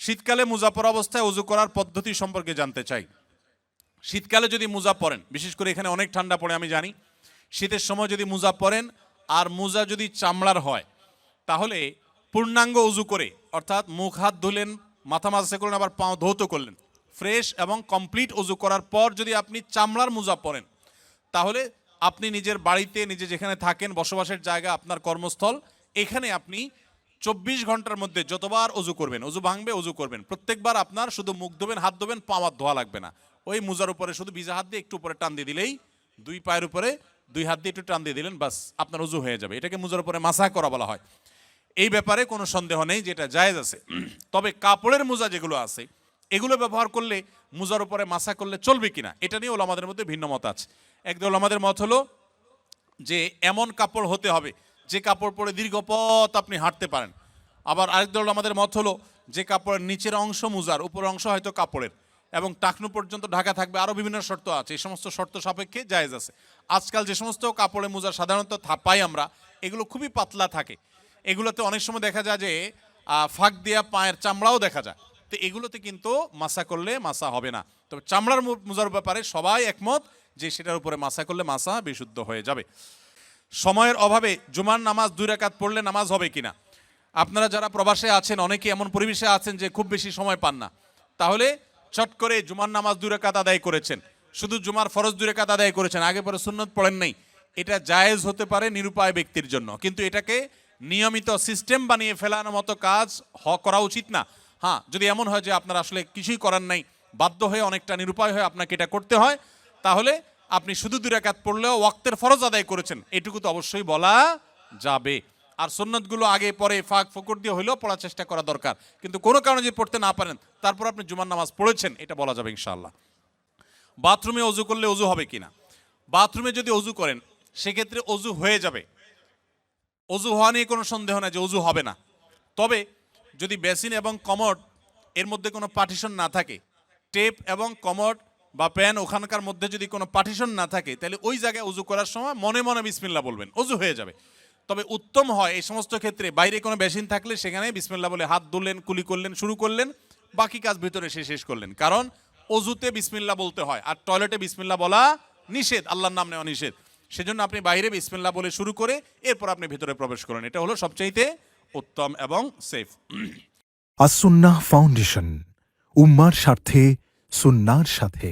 শীতকালে মোজা পরা অবস্থায় উজু করার পদ্ধতি সম্পর্কে জানতে চাই। শীতকালে যদি মোজা পরেন, বিশেষ করে এখানে অনেক ঠান্ডা পড়ে, আমি জানি। শীতের সময় যদি মোজা পরেন আর মোজা যদি চামড়ার হয়, তাহলে পূর্ণাঙ্গ উজু করে, অর্থাৎ মুখ হাত ধুলেন, মাথা মাসে করলেন, আবার পাও ধৌত করলেন, ফ্রেশ এবং কমপ্লিট উজু করার পর যদি আপনি চামড়ার মোজা পরেন, তাহলে আপনি নিজের বাড়িতে, নিজে যেখানে থাকেন, বসবাসের জায়গা, আপনার কর্মস্থল, এখানে আপনি চব্বিশ ঘণ্টার মধ্যে যতবার অজু করবেন, অজু ভাঙবে, অজু করবেন, প্রত্যেকবার আপনার শুধু মুখ ধোবেন, হাত ধোবেন পাওয়ার ধোয়া লাগবে না। ওই মোজার উপরে শুধু ভিজা হাত দিয়ে একটু উপরে টান দিয়ে দিলেই দুই পায়ের উপরে দুই হাত দিয়ে একটু টান দিয়ে দিলেন, বাস আপনার অজু হয়ে যাবে। এটাকে মোজার উপরে মাসা করা বলা হয়। এই ব্যাপারে কোনো সন্দেহ নেই, যেটা জায়েজ আছে। তবে কাপড়ের মোজা যেগুলো আছে, এগুলো ব্যবহার করলে মোজার উপরে মাসা করলে চলবে কিনা, এটা নিয়ে ওলামাদের মধ্যে ভিন্ন মত আছে। একদল আমাদের মত হলো যে, এমন কাপড় হতে হবে যে কাপড় পরে দীর্ঘ পথ আপনি হাঁটতে পারেন। আবার আরেক দল আমাদের মত হলো, যে কাপড়ের নিচের অংশ মুজার, উপরের অংশ হয়তো কাপড়ের। এবং টাকনু পর্যন্ত ঢাকা থাকবে, আরও বিভিন্ন শর্ত আছে, এই সমস্ত শর্ত সাপেক্ষে জায়েজ আছে। আজকাল যে সমস্ত কাপড়ে মুজা সাধারণত থা- পাই আমরা, এগুলো খুবই পাতলা থাকে। এগুলোতে অনেক সময় দেখা যায় যে ফাঁক দেওয়া পায়ের চামড়াও দেখা যায়। তো এগুলোতে কিন্তু মাসা করলে মাসা হবে না। তবে চামড়ার মুজার ব্যাপারে সবাই একমত যে সেটার উপরে মাসা করলে মাসা বিশুদ্ধ হয়ে যাবে। সময়ের অভাবে জুমার নামাজ দুই রাকাত পড়লে নামাজ হবে কিনা? আপনারা যারা প্রবাসে আছেন অনেকে এমন পরিবেশে আছেন যে খুব বেশি সময় পান না। তাহলে চট করে জুমার নামাজ দুই রাকাত আদায় করেছেন। শুধু জুমার ফরজ দুই রাকাত আদায় করেছেন, আগে পরে সুন্নত পড়েন নাই। এটা জায়েজ হতে পারে নিরুপায় ব্যক্তির জন্য। কিন্তু এটাকে নিয়মিত সিস্টেম বানিয়ে ফেলানোর মতো কাজ হ করা উচিত না। হ্যাঁ যদি এমন হয় যে আপনার আসলে কিছুই করার নাই, বাধ্য হয়ে অনেকটা নিরুপায় হয়ে আপনাকে এটা করতে হয়, তাহলে আপনি শুধু দুই রাকাত পড়লেও ওয়াক্তের ফরজ আদায় করেছেন। এটুকু তো অবশ্যই বলা যাবে। আর সুন্নতগুলো আগে পরে ফাঁক ফকর দিয়ে হলেও পড়ার চেষ্টা করা দরকার। কিন্তু কোনো কারণে যদি পড়তে না পারেন, তারপর আপনি জুমার নামাজ পড়েছেন, এটা বলা যাবে ইনশাআল্লাহ। বাথরুমে অজু করলে অজু হবে কিনা? বাথরুমে যদি অজু করেন, সেক্ষেত্রে অজু হয়ে যাবে। অজু হওয়া নিয়ে কোনো সন্দেহ নাই যে অজু হবে না। তবে যদি বেসিন এবং কমোড এর মধ্যে কোনো পার্টিশন না থাকে, টেপ এবং কমোড বা প্যান ওখানকার মধ্যে যদি কোনো পার্টিশন না থাকে, তাহলে ওই জায়গায় উজু করার সময় মনে মনে বিসমিল্লা বলবেন অজু হয়ে যাবে। তবে উত্তম হয় এই সমস্ত ক্ষেত্রে, বাইরে কোনো বেসিন থাকলে সেখানে বিসমিল্লা বলে হাত ধুললেন কুলি করলেন, শুরু করলেন, বাকি কাজ ভিতরে সে শেষ করলেন। কারণ অজুতে বিসমিল্লা বলতে হয় আর টয়লেটে বিসমিল্লা বলা নিষেধ, আল্লাহর নাম নেওয়া নিষেধ। সেজন্য আপনি বাইরে বিসমিল্লা বলে শুরু করে এরপর আপনি ভিতরে প্রবেশ করেন এটা হলো সবচাইতে উত্তম এবং সেফ আসুন্নাহ ফাউন্ডেশন, উম্মার স্বার্থে সুন্নার সাথে